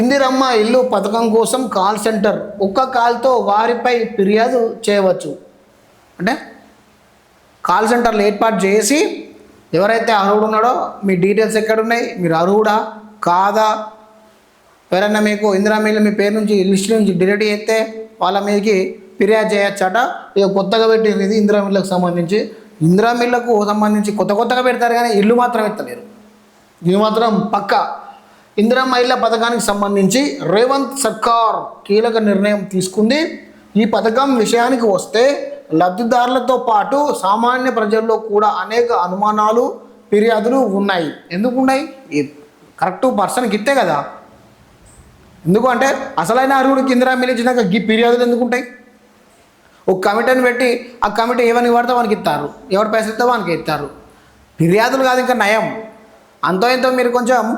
ఇందిరమ్మ ఇల్లు పథకం కోసం కాల్ సెంటర్ ఒక్క కాల్తో వారిపై ఫిర్యాదు చేయవచ్చు. అంటే కాల్ సెంటర్లు ఏర్పాటు చేసి ఎవరైతే అర్హుడు ఉన్నాడో మీ డీటెయిల్స్ ఎక్కడున్నాయి మీరు అర్హుడా కాదా? ఎవరైనా మీకు ఇందిరామిల్లు మీ పేరు నుంచి లిస్ట్ నుంచి డిలీట్ చేస్తే వాళ్ళ మీదకి ఫిర్యాదు చేయొచ్చట. ఇక కొత్తగా పెట్టింది ఇది ఇందిరామిల్లకు సంబంధించి. ఇందిరామిల్లకు సంబంధించి కొత్త కొత్తగా పెడతారు కానీ ఇల్లు మాత్రం ఎత్తలేరు. ఇది మాత్రం పక్కా. ఇందిరా మహిళ పథకానికి సంబంధించి రేవంత్ సర్కార్ కీలక నిర్ణయం తీసుకుంది. ఈ పథకం విషయానికి వస్తే లబ్ధిదారులతో పాటు సామాన్య ప్రజల్లో కూడా అనేక అనుమానాలు ఫిర్యాదులు ఉన్నాయి. ఎందుకు ఉన్నాయి? కరెక్ట్ పర్సన్కి ఇస్తే కదా. ఎందుకు అంటే అసలైన అర్హుడికి ఇందిరా మిలిచినాక గీ ఫిర్యాదులు ఎందుకు ఉంటాయి? ఒక కమిటీని పెట్టి ఆ కమిటీ ఏమని పడితే వానికి ఇస్తారు. ఎవరు పైసలు ఇస్తే వానికి ఇస్తారు. ఫిర్యాదులు కాదు ఇంకా నయం. అంతో ఎంతో మీరు కొంచెం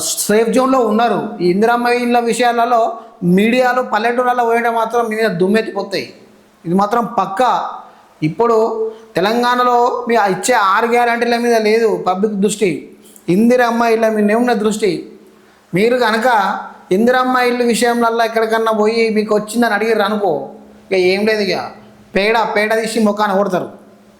సేఫ్ జోన్లో ఉన్నారు. ఈ ఇందిరమ్మ ఇళ్ళ విషయాలలో మీడియాలో పల్లెటూళ్ళలో పోయడం మాత్రం మీ మీద దుమ్మెత్తిపోతాయి. ఇది మాత్రం పక్కా. ఇప్పుడు తెలంగాణలో మీ ఇచ్చే ఆరు గ్యారంటీల మీద లేదు పబ్లిక్ దృష్టి. ఇందిరమ్మ ఇళ్ళ మీద ఉన్న దృష్టి. మీరు కనుక ఇందిరమ్మ ఇల్లు విషయంలో ఎక్కడికన్నా పోయి మీకు వచ్చిందని అడిగారు అనుకో ఇక ఏం లేదు ఇక. పేడ పేడ తీసి ముఖాన్ని కొడతారు.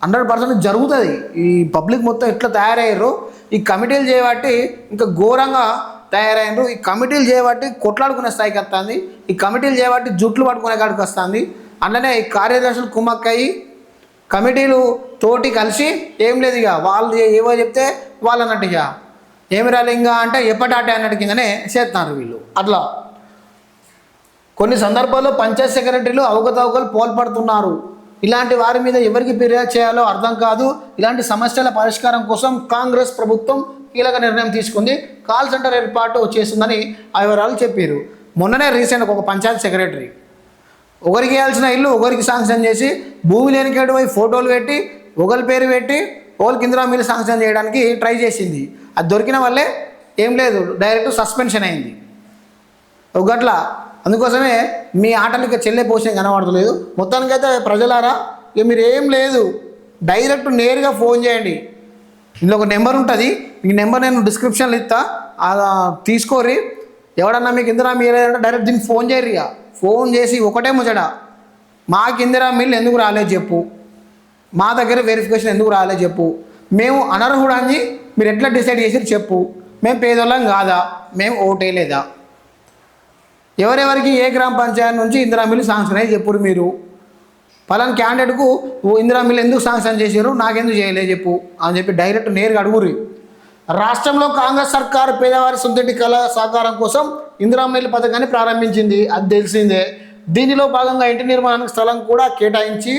హండ్రెడ్ పర్సెంట్ జరుగుతుంది. ఈ పబ్లిక్ మొత్తం ఎట్లా తయారయ్యారు? ఈ కమిటీలు చేయబట్టి ఇంకా ఘోరంగా తయారైనరు. ఈ కమిటీలు చేయబట్టి కొట్లాడుకునే స్థాయికి వస్తుంది. ఈ కమిటీలు చేయబట్టి జుట్లు పట్టుకునే కాడికి వస్తుంది. అట్లనే ఈ కార్యదర్శులు కుమ్మక్కయ్యి కమిటీలు తోటి కలిసి ఏం లేదు ఇక. వాళ్ళు ఏవో చెప్తే వాళ్ళు అన్నట్టు ఇక. ఏమి రాలే ఇంకా అంటే ఎప్పటాటే అన్నట్టు కిందనే చేస్తున్నారు వీళ్ళు. అట్లా. కొన్ని సందర్భాల్లో పంచాయత్ సెక్రటరీలు అవకతవకలు పోల్పడుతున్నారు. ఇలాంటి వారి మీద ఎవరికి ఫిర్యాదు చేయాలో అర్థం కాదు. ఇలాంటి సమస్యల పరిష్కారం కోసం కాంగ్రెస్ ప్రభుత్వం కీలక నిర్ణయం తీసుకుంది. కాల్ సెంటర్ ఏర్పాటు చేస్తుందని ఆ వివరాలు చెప్పారు. మొన్ననే రీసెంట్ ఒక పంచాయత్ సెక్రటరీ. ఒకరికి వేయాల్సిన ఇల్లు ఒకరికి శాంక్షన్ చేసి భూమి లేనికేడు పోయి ఫోటోలు పెట్టి ఒకరి పేరు పెట్టి ఓల్ కింద మీరు శాంక్షన్ చేయడానికి ట్రై చేసింది. అది దొరికిన వల్లే ఏం లేదు డైరెక్ట్ సస్పెన్షన్ అయింది. ఒక గట్ల అందుకోసమే మీ ఆటలు ఇక చెల్లె పోషణ కనబడతలేదు. మొత్తానికైతే ప్రజలారా ఇక మీరు ఏం లేదు. డైరెక్ట్ నేరుగా ఫోన్ చేయండి. ఇందులో ఒక నెంబర్ ఉంటుంది. ఈ నెంబర్ నేను డిస్క్రిప్షన్లో ఇస్తా. అలా ఎవడన్నా మీకు ఇందిరా మీరు డైరెక్ట్ దీనికి ఫోన్ చేయరు ఇక. ఫోన్ చేసి ఒకటే ముచ్చట. మాకు ఇందిరా మిల్లు ఎందుకు రాలేదు చెప్పు. మా దగ్గర వెరిఫికేషన్ ఎందుకు రాలేదు చెప్పు. మేము అనర్హుడాన్ని మీరు ఎట్లా డిసైడ్ చేసి చెప్పు. మేము పేదోళ్ళం కాదా? మేము ఓటేయలేదా ఎవరెవరికి ఏ గ్రామ పంచాయతీ నుంచి ఇందిరా మిల్లు శాంక్షన్ అయ్యి చెప్పురు మీరు. పలానా క్యాండిడేట్కు ఇందిరా మిల్లు ఎందుకు శాంక్షన్ చేశారు నాకెందుకు చేయలేదు చెప్పు అని చెప్పి డైరెక్ట్ నేరుగా అడుగురి రాష్ట్రంలో కాంగ్రెస్ సర్కారు పేదవారి సొంతటి కళ సహకారం కోసం ఇందిరా మిల్లు పథకాన్ని ప్రారంభించింది. అది తెలిసిందే. దీనిలో భాగంగా ఇంటి నిర్మాణానికి స్థలం కూడా కేటాయించి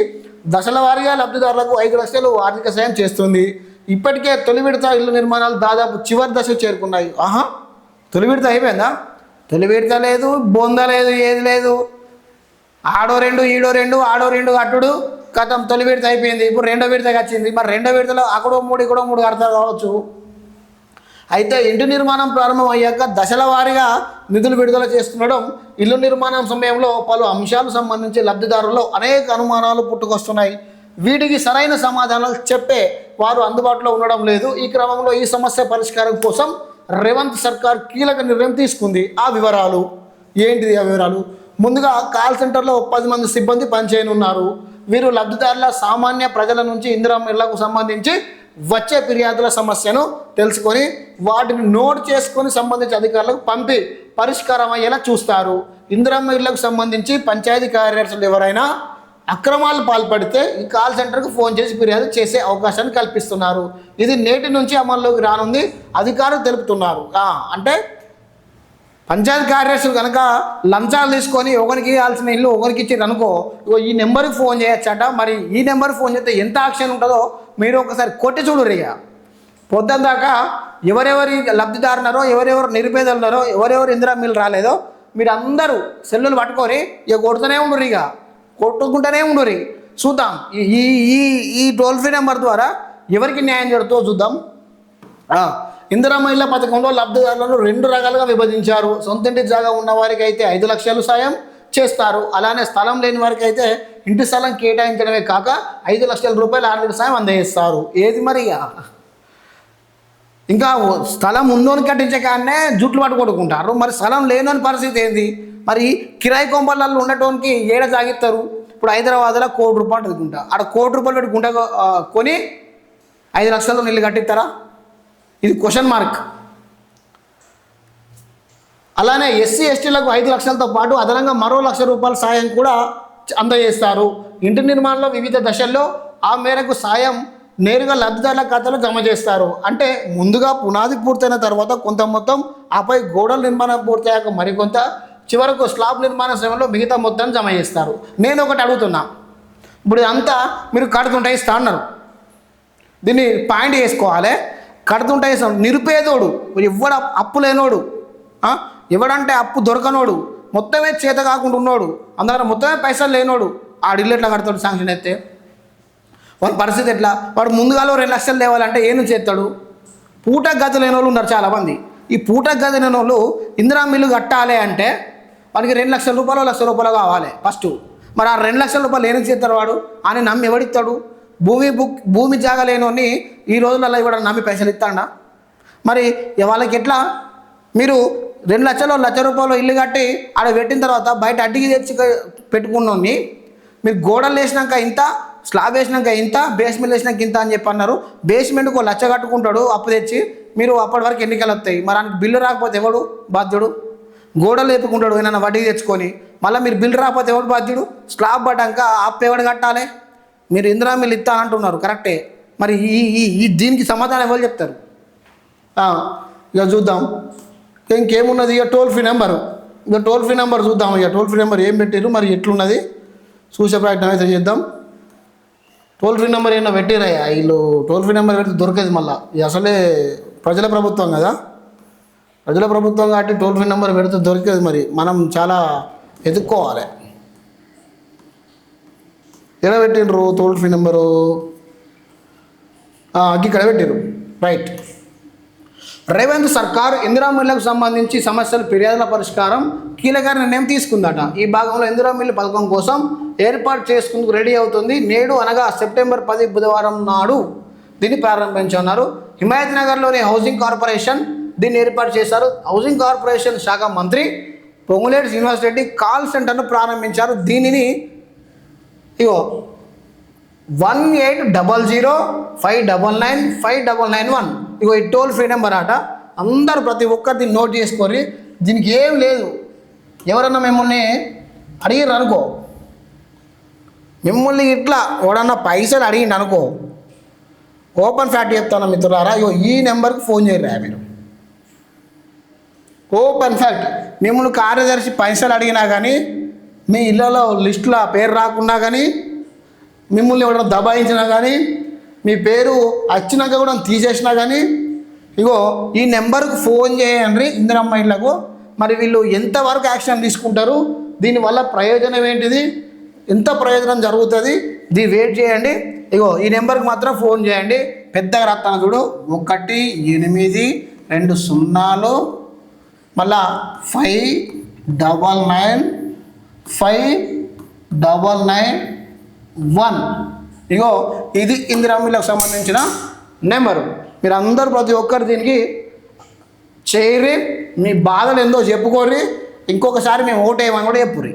దశల వారీగా లబ్ధిదారులకు ఐదు లక్షలు ఆర్థిక సాయం చేస్తుంది. ఇప్పటికే తొలి విడత ఇల్లు నిర్మాణాలు దాదాపు చివరి దశ చేరుకున్నాయి. ఆహా! తొలి విడత అయిపోయిందా? తొలివిడత లేదు బొంద లేదు ఏది లేదు. ఆడో రెండు ఈడో రెండు ఆడో రెండు అట్టుడు కథం తొలి విడత అయిపోయింది. ఇప్పుడు రెండో విడతకి వచ్చింది. మరి రెండో విడతలో అక్కడో మూడు ఇక్కడో మూడు కడతారు కావచ్చు. అయితే ఇంటి నిర్మాణం ప్రారంభం అయ్యాక దశల వారీగా నిధులు విడుదల చేస్తుండడం ఇల్లు నిర్మాణం సమయంలో పలు అంశాలు సంబంధించి లబ్ధిదారుల్లో అనేక అనుమానాలు పుట్టుకొస్తున్నాయి. వీటికి సరైన సమాధానాలు చెప్పే వారు అందుబాటులో ఉండడం లేదు. ఈ క్రమంలో ఈ సమస్య పరిష్కారం కోసం రేవంత్ సర్కార్ కీలక నిర్ణయం తీసుకుంది. ఆ వివరాలు ఏంటిది ఆ వివరాలు? ముందుగా కాల్ సెంటర్లో పది మంది సిబ్బంది పనిచేయనున్నారు. వీరు లబ్ధిదారుల సామాన్య ప్రజల నుంచి ఇందిరమ్మ ఇళ్ళకు సంబంధించి వచ్చే ఫిర్యాదుల సమస్యను తెలుసుకొని వాటిని నోట్ చేసుకొని సంబంధించిన అధికారులకు పంపి పరిష్కారం అయ్యేలా చూస్తారు. ఇందిరమ్మ ఇళ్ళకు సంబంధించి పంచాయతీ కార్యదర్శులు ఎవరైనా అక్రమాలు పాల్పడితే ఈ కాల్ సెంటర్కు ఫోన్ చేసి ఫిర్యాదు చేసే అవకాశాన్ని కల్పిస్తున్నారు. ఇది నేటి నుంచి అమల్లోకి రానుంది అధికారులు తెలుపుతున్నారు. అంటే పంచాయతీ కార్యదర్శులు కనుక లంచాలు తీసుకొని ఒకరికి ఇవ్వాల్సిన ఇల్లు ఒకరికి ఇచ్చారు అనుకో ఇగో ఈ నెంబర్కి ఫోన్ చేయొచ్చట. మరి ఈ నెంబర్కి ఫోన్ చేస్తే ఎంత యాక్షన్ ఉంటుందో మీరు ఒకసారి కొట్టి చూడరు ఇక పొద్దున దాకా ఎవరెవరి లబ్ధిదారున్నారో ఎవరెవరు నిరుపేదలున్నారో ఎవరెవరు ఇందిరా మిల్లు రాలేదో మీరు అందరూ సెల్లులు పట్టుకొని ఇక కొడుతూనే ఉండరు ఇక కొట్టుకుంటూనే ఉండరు చూద్దాం. ఈ ఈ ఈ టోల్ ఫ్రీ నెంబర్ ద్వారా ఎవరికి న్యాయం జరుగుతుందో చూద్దాం. ఇందిరా మహిళా పథకంలో లబ్ధిదారులను రెండు రకాలుగా విభజించారు. సొంతింటి జాగా ఉన్న వారికి అయితే ఐదు లక్షలు సాయం చేస్తారు. అలానే స్థలం లేని వారికి అయితే ఇంటి స్థలం కేటాయించడమే కాక ఐదు లక్షల రూపాయలు ఆర్థిక సాయం అందజేస్తారు. ఏది మరి? ఇంకా స్థలం ఉందోని కట్టించే కానీ జుట్లు పట్టు కొట్టుకుంటారు మరి స్థలం లేనని పరిస్థితి ఏంది? మరి కిరాయి కొంపలలో ఉండటానికి ఏడ సాగిస్తారు? ఇప్పుడు హైదరాబాద్లో కోటి రూపాయలు పెట్టుకుంటా ఆడ కోటి రూపాయలు పెట్టి గుంట కొని ఐదు లక్షలతో నీళ్ళు కట్టిస్తారా? ఇది క్వశ్చన్ మార్క్ అలానే ఎస్సీ ఎస్టీలకు ఐదు లక్షలతో పాటు అదనంగా మరో లక్ష రూపాయల సాయం కూడా అందజేస్తారు. ఇంటి నిర్మాణంలో వివిధ దశల్లో ఆ మేరకు సాయం నేరుగా లబ్ధిదారుల ఖాతాలో జమ చేస్తారు. అంటే ముందుగా పునాది పూర్తయిన తర్వాత కొంత మొత్తం ఆపై గోడల నిర్మాణం పూర్తయ్యాక మరికొంత చివరకు స్లాబ్ నిర్మాణ సమయంలో మిగతా మొత్తాన్ని జమ చేస్తారు. నేను ఒకటి అడుగుతున్నా. ఇప్పుడు ఇదంతా మీరు కడుతుంటే ఇస్తా అన్నారు. దీన్ని పాయింట్ వేసుకోవాలి కడుతుంటే ఇస్తాం నిరుపేదోడు ఎవడ అప్పు లేనోడు ఎవడంటే అప్పు దొరకనోడు మొత్తమే చేత కాకుండా ఉన్నోడు అందుకని మొత్తమే పైసలు లేనోడు ఆడు ఇల్లు ఎట్లా కడతాడు శాంక్షన్ అయితే? వాడి పరిస్థితి ఎట్లా? వాడు ముందుగాలో రెండు లక్షలు లేవాలంటే ఏం చేస్తాడు? పూట గది లేని వాళ్ళు ఉన్నారు చాలామంది. ఈ పూట గది లేని వాళ్ళు ఇందిరా మిల్లు కట్టాలి అంటే వాడికి రెండు లక్షల రూపాయలు లక్ష రూపాయలు కావాలి ఫస్ట్ మరి ఆ రెండు లక్షల రూపాయలు ఏం చేస్తారు వాడు? ఆయన నమ్మి ఎవడిస్తాడు భూమి బుక్ భూమి జాగా లేనోని ఈ రోజులలో ఇవ్వడం నమ్మి పైసలు ఇస్తాడా? మరి వాళ్ళకి ఎట్లా? మీరు రెండు లక్షలు లక్ష రూపాయలు ఇల్లు కట్టి ఆడ పెట్టిన తర్వాత బయట అడ్డికి తెచ్చి పెట్టుకున్నోని మీరు గోడలు వేసినాక ఇంత స్లాబ్ వేసినాక ఇంత బేస్మెంట్ వేసినాక ఇంత అని చెప్పి అన్నారు. బేస్మెంట్కి ఒక లచ్చ కట్టుకుంటాడు అప్పు తెచ్చి మీరు అప్పటి వరకు ఎన్నికలు వస్తాయి. మరి ఆయనకి బిల్లు రాకపోతే ఎవడు? బాధ్యుడు? గోడలు లేపుకుంటాడు ఏమైనా వడ్డీ తెచ్చుకొని. మళ్ళీ మీరు బిల్లు రాకపోతే ఎవడు బాధ్యుడు? స్లాబ్ పడ్డాక ఆపేవాడు కట్టాలి? మీరు ఇందిరా మిల్లు ఇస్తా అంటున్నారు కరెక్టే. మరి ఈ ఈ- ఈ దీనికి సమాధానం ఎవరు చెప్తారు? ఇక చూద్దాం. ఇంకేమున్నది? ఇక టోల్ ఫ్రీ నెంబర్. ఇక టోల్ ఫ్రీ నెంబర్ చూద్దాం ఇక. టోల్ ఫ్రీ నెంబర్ ఏం పెట్టారు మరి ఎట్లున్నది? చూసే ప్రయత్నం అయితే చేద్దాం. టోల్ ఫ్రీ నెంబర్ ఏమన్నా పెట్టారయ్యా వీళ్ళు టోల్ ఫ్రీ నెంబర్ పెడితే దొరకదు మళ్ళీ. ఇది అసలే ప్రజల ప్రభుత్వం కదా. ప్రజల ప్రభుత్వం కాబట్టి టోల్ ఫ్రీ నెంబర్ పెడితే దొరికేది మరి. మనం చాలా ఎదుక్కోవాలి. ఎలా పెట్టినరు టోల్ ఫ్రీ నెంబరు? ఇక్కడ పెట్టారు రైట్. రేవంత్ సర్కార్ ఇందిరా మిల్లకు సంబంధించి సమస్యల ఫిర్యాదుల పరిష్కారం కీలక నిర్ణయం తీసుకుందట. ఈ భాగంలో ఇందిరా మిల్లు పథకం కోసం ఏర్పాటు చేసుకుందుకు రెడీ అవుతుంది. నేడు అనగా సెప్టెంబర్ పది బుధవారం నాడు దీన్ని ప్రారంభించనున్నారు. హిమాయత్ నగర్లోని హౌసింగ్ కార్పొరేషన్ దీన్ని ఏర్పాటు చేశారు. హౌసింగ్ కార్పొరేషన్ శాఖ మంత్రి పొంగులేటి శ్రీనివాస్ రెడ్డి కాల్ సెంటర్ను ప్రారంభించారు. దీనిని ఇగో one eight double zero five double nine five double nine one. ఇగో ఈ టోల్ ఫ్రీ నెంబర్ అట అందరూ ప్రతి ఒక్కరు దీన్ని నోట్ చేసుకొని దీనికి ఏం లేదు. ఎవరన్నా మిమ్మల్ని అడిగారు అనుకో. మిమ్మల్ని ఇట్లా ఎవడన్నా పైసలు అడిగిండు అనుకో. ఓపెన్ ఫ్యాక్ట్ చెప్తాను మిత్రులారా. ఇగో ఈ నెంబర్కి ఫోన్ చేయరా మీరు. ఓపెన్ ఫ్యాక్ట్. మిమ్మల్ని కార్యదర్శి పైసలు అడిగినా కానీ మీ ఇళ్ళలో లిస్టులో పేరు రాకున్నా కానీ మిమ్మల్ని ఎవరైనా దబాయించినా కానీ మీ పేరు వచ్చినాక కూడా తీసేసినా కానీ ఇగో ఈ నెంబర్కు ఫోన్ చేయండి ఇందిరమ్మ ఇళ్ళకు. మరి వీళ్ళు ఎంతవరకు యాక్షన్ తీసుకుంటారు? దీనివల్ల ప్రయోజనం ఏంటిది? ఎంత ప్రయోజనం జరుగుతుంది? ఇది వెయిట్ చేయండి. ఇగో ఈ నెంబర్కి మాత్రం ఫోన్ చేయండి. పెద్దగా రాస్తాను చూడు. ఒకటి ఎనిమిది రెండు సున్నాలు మళ్ళా five double nine five double nine one ఇగో ఇది ఇందిరామిలకు సంబంధించిన నెంబరు. మీరు అందరు ప్రతి ఒక్కరు దీనికి చేయరి మీ బాధలు ఏందో చెప్పుకోర్రి. ఇంకొకసారి మేము ఓటేయమని కూడా చెప్పుర్రి.